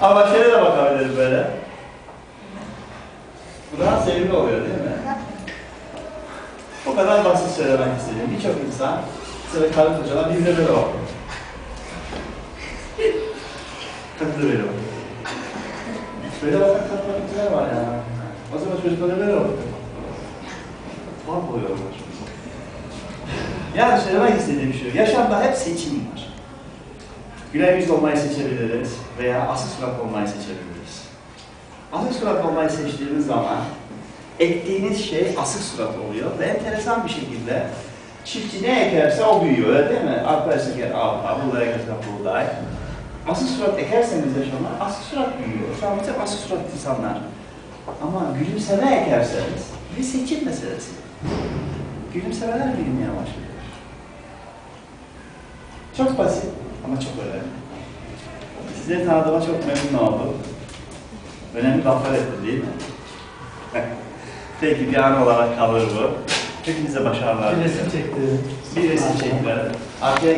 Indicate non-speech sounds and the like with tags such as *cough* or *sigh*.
Ama şöyle de bakabiliriz böyle. Bu daha sevimli oluyor değil mi? O kadar basit söylemek istedim. Birçok insan, mesela karı kocalar birbirine böyle bakıyor. Tatlı böyle bakıyor. Böyle bakan tatlı var ya. O zaman çocuklara böyle bakıyor. Tuhaf oluyorlar. Yani söylemek istediğim şu, yaşamda hep seçim var. Yüzlü olmayı seçebiliriz veya asık surat olmayı seçebiliriz. Asık surat olmayı seçtiğiniz zaman ektiğiniz şey asık surat oluyor ve enteresan bir şekilde çiftçi ne ekerse o büyüyor öyle değil mi? Arpa eker arpa, buğday ekerse buğday. Asık surat ekerseniz yaşama asık surat büyüyor. Şu an hep asık surat insanlar. Ama gülümseme ekerseniz bir seçim meselesi. Gülümsemeler büyümeye başlıyor. Çok basit ama çok önemli. Sizleri tanıdığıma çok memnun oldum. Önemli laflar etti değil mi? *laughs* Peki bir an olarak kalır bu. Hepinize başarılar. Bir resim çekti. Bir resim çektiler. Arkaya